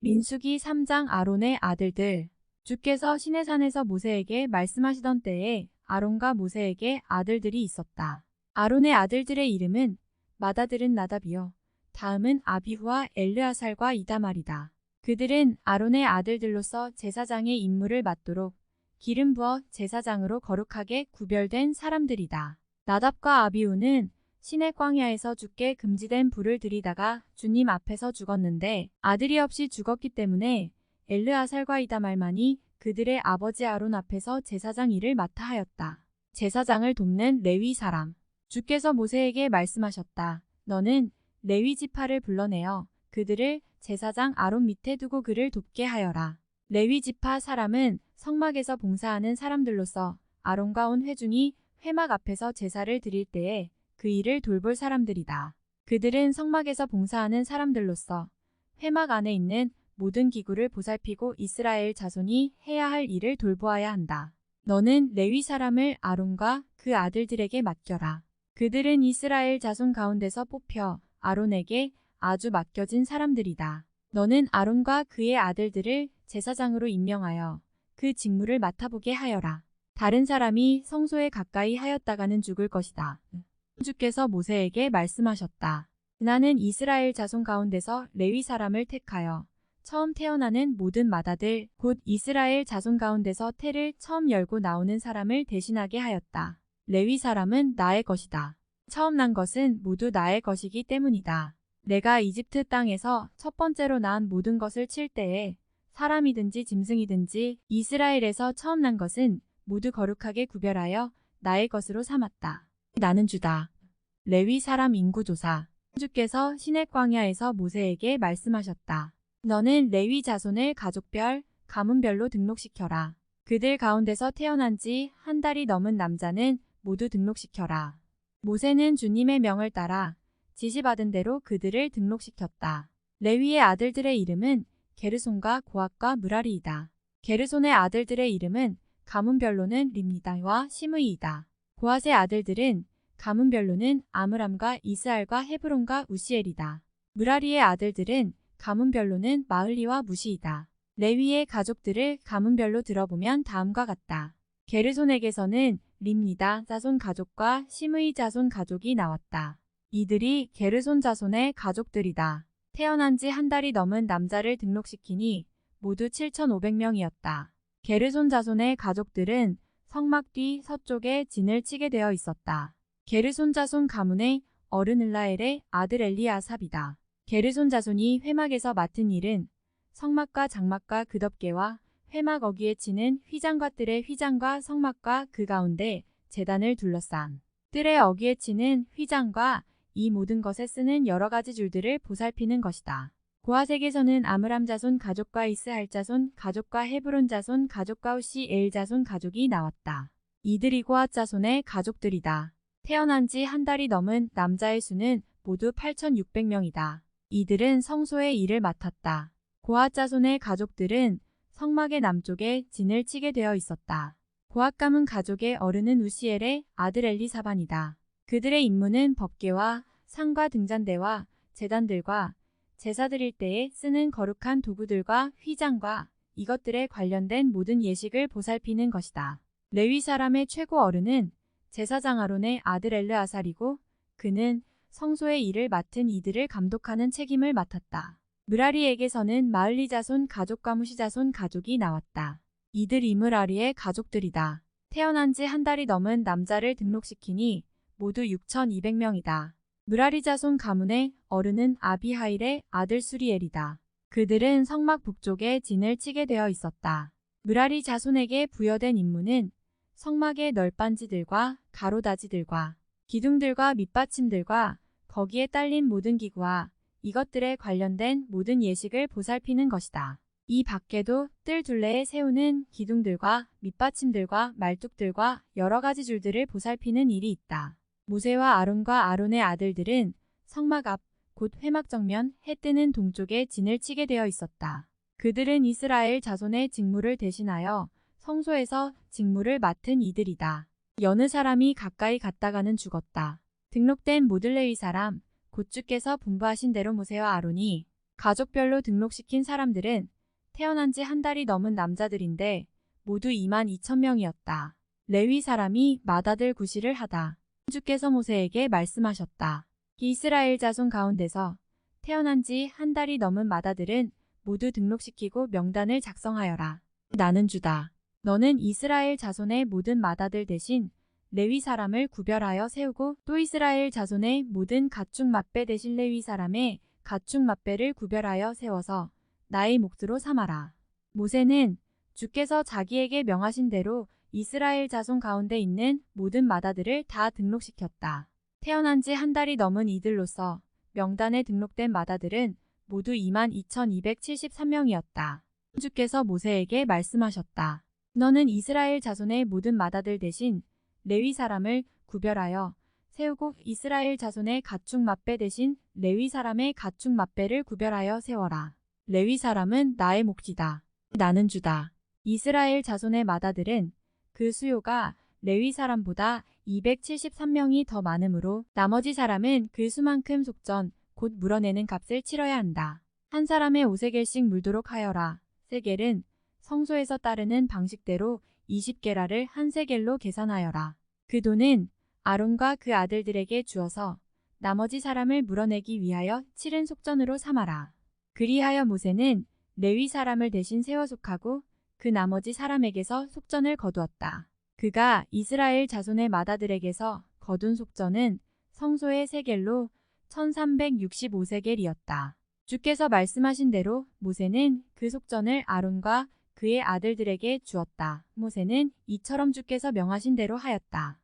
민수기 3장 아론의 아들들 주께서 시내산에서 모세에게 말씀하시던 때에 아론과 모세에게 아들들이 있었다. 아론의 아들들의 이름은 마다들은 나답이요. 다음은 아비후와 엘르아살과 이다말이다. 그들은 아론의 아들들로서 제사장의 임무를 맡도록 기름 부어 제사장으로 거룩하게 구별된 사람들이다. 나답과 아비후는 시내 광야에서 주께 금지된 불을 들이다가 주님 앞에서 죽었는데 아들이 없이 죽었기 때문에 엘르아살과 이다말만이 그들의 아버지 아론 앞에서 제사장 일을 맡아 하였다. 제사장을 돕는 레위 사람. 주께서 모세에게 말씀하셨다. 너는 레위 지파를 불러내어 그들을 제사장 아론 밑에 두고 그를 돕게 하여라. 레위 지파 사람은 성막에서 봉사하는 사람들로서 아론과 온 회중이 회막 앞에서 제사를 드릴 때에 그 일을 돌볼 사람들이다. 그들은 성막에서 봉사하는 사람들로서 회막 안에 있는 모든 기구를 보살피고 이스라엘 자손이 해야 할 일을 돌보아야 한다. 너는 레위 사람을 아론과 그 아들들에게 맡겨라. 그들은 이스라엘 자손 가운데서 뽑혀 아론에게 아주 맡겨진 사람들이다. 너는 아론과 그의 아들들을 제사장으로 임명하여 그 직무를 맡아보게 하여라. 다른 사람이 성소에 가까이 하였다가는 죽을 것이다. 주께서 모세에게 말씀하셨다. 나는 이스라엘 자손 가운데서 레위 사람을 택하여 처음 태어나는 모든 마다들 곧 이스라엘 자손 가운데서 태를 처음 열고 나오는 사람을 대신하게 하였다. 레위 사람은 나의 것이다. 처음 난 것은 모두 나의 것이기 때문이다. 내가 이집트 땅에서 첫 번째로 낳은 모든 것을 칠 때에 사람이든지 짐승이든지 이스라엘에서 처음 난 것은 모두 거룩하게 구별하여 나의 것으로 삼았다. 나는 주다. 레위 사람 인구 조사. 주께서 시내 광야에서 모세에게 말씀하셨다. 너는 레위 자손을 가족별, 가문별로 등록시켜라. 그들 가운데서 태어난 지 한 달이 넘은 남자는 모두 등록시켜라. 모세는 주님의 명을 따라 지시받은 대로 그들을 등록시켰다. 레위의 아들들의 이름은 게르손과 고압과 무라리이다. 게르손의 아들들의 이름은 가문별로는 림니다와 시므이이다. 고앗의 아들들은 가문별로는 아므람과 이스알과 헤브론과 우시엘이다. 무라리의 아들들은 가문별로는 마을리와 무시이다. 레위의 가족들을 가문별로 들어보면 다음과 같다. 게르손에게서는 림니다 자손 가족과 시므이 자손 가족이 나왔다. 이들이 게르손 자손의 가족들이다. 태어난 지 한 달이 넘은 남자를 등록시키니 모두 7,500명이었다. 게르손 자손의 가족들은 성막 뒤 서쪽에 진을 치게 되어 있었다. 게르손 자손 가문의 어른 을라엘의 아들 엘리아삽이다. 게르손 자손이 회막에서 맡은 일은 성막과 장막과 그 덮개와 회막 어귀에 치는 휘장과 뜰의 휘장과 성막과 그 가운데 재단을 둘러싼 뜰의 어귀에 치는 휘장과 이 모든 것에 쓰는 여러 가지 줄들을 보살피는 것이다. 고아색에서는 아므람 자손 가족과 이스할 자손 가족과 헤브론 자손 가족과 우시 엘 자손 가족이 나왔다. 이들이 고아 자손의 가족들이다. 태어난 지 한 달이 넘은 남자의 수는 모두 8,600명이다. 이들은 성소의 일을 맡았다. 고아 자손의 가족들은 성막의 남쪽에 진을 치게 되어 있었다. 고아 가문 가족의 어른은 우시엘의 아들 엘리사반이다. 그들의 임무는 법계와 상과 등잔대와 재단들과 제사 드릴 때에 쓰는 거룩한 도구들과 휘장과 이것들에 관련된 모든 예식을 보살피는 것이다. 레위 사람의 최고 어른은 제사장 아론의 아들 엘르아살이고 그는 성소의 일을 맡은 이들을 감독하는 책임을 맡았다. 무라리에게서는 마을리 자손 가족과 무시 자손 가족이 나왔다. 이들 이무라리의 가족들이다. 태어난 지 한 달이 넘은 남자를 등록시키니 모두 6,200명이다. 무라리 자손 가문의 어른은 아비하일의 아들 수리엘이다. 그들은 성막 북쪽에 진을 치게 되어 있었다. 무라리 자손에게 부여된 임무는 성막의 널빤지들과 가로다지들과 기둥들과 밑받침들과 거기에 딸린 모든 기구와 이것들에 관련된 모든 예식을 보살피는 것이다. 이 밖에도 뜰 둘레에 세우는 기둥들과 밑받침들과 말뚝들과 여러 가지 줄들을 보살피는 일이 있다. 모세와 아론과 아론의 아들들은 성막 앞, 곧 회막 정면 해 뜨는 동쪽에 진을 치게 되어 있었다. 그들은 이스라엘 자손의 직무를 대신하여 성소에서 직무를 맡은 이들이다. 여느 사람이 가까이 갔다가는 죽었다. 등록된 모들레위 사람, 곧 주께서 분부하신 대로 모세와 아론이 가족별로 등록시킨 사람들은 태어난 지 한 달이 넘은 남자들인데 모두 2만 2천 명이었다. 레위 사람이 맏아들 구시를 하다. 주께서 모세에게 말씀하셨다. 이스라엘 자손 가운데서 태어난 지 한 달이 넘은 맏아들은 모두 등록시키고 명단을 작성하여라. 나는 주다. 너는 이스라엘 자손의 모든 맏아들 대신 레위 사람을 구별하여 세우고 또 이스라엘 자손의 모든 가축 맛배 대신 레위 사람의 가축 맛배를 구별하여 세워서 나의 몫으로 삼아라. 모세는 주께서 자기에게 명하신 대로 이스라엘 자손 가운데 있는 모든 맏아들을 다 등록시켰다. 태어난 지 한 달이 넘은 이들로서 명단에 등록된 맏아들은 모두 22,273명이었다. 주께서 모세에게 말씀하셨다. 너는 이스라엘 자손의 모든 맏아들 대신 레위 사람을 구별하여 세우고 이스라엘 자손의 가축 맛배 대신 레위 사람의 가축 맛배를 구별하여 세워라. 레위 사람은 나의 몫이다. 나는 주다. 이스라엘 자손의 맏아들은 그 수요가 레위 사람보다 273명이 더 많으므로 나머지 사람은 그 수만큼 속전 곧 물어내는 값을 치러야 한다. 한 사람의 오세겔씩 물도록 하여라. 세겔은 성소에서 따르는 방식대로 20게라를 한 세겔로 계산하여라. 그 돈은 아론과 그 아들들에게 주어서 나머지 사람을 물어내기 위하여 치른 속전으로 삼아라. 그리하여 모세는 레위 사람을 대신 세워 속하고 그 나머지 사람에게서 속전을 거두었다. 그가 이스라엘 자손의 맏아들에게서 거둔 속전은 성소의 세겔로 1365세겔이었다. 주께서 말씀하신 대로 모세는 그 속전을 아론과 그의 아들들에게 주었다. 모세는 이처럼 주께서 명하신 대로 하였다.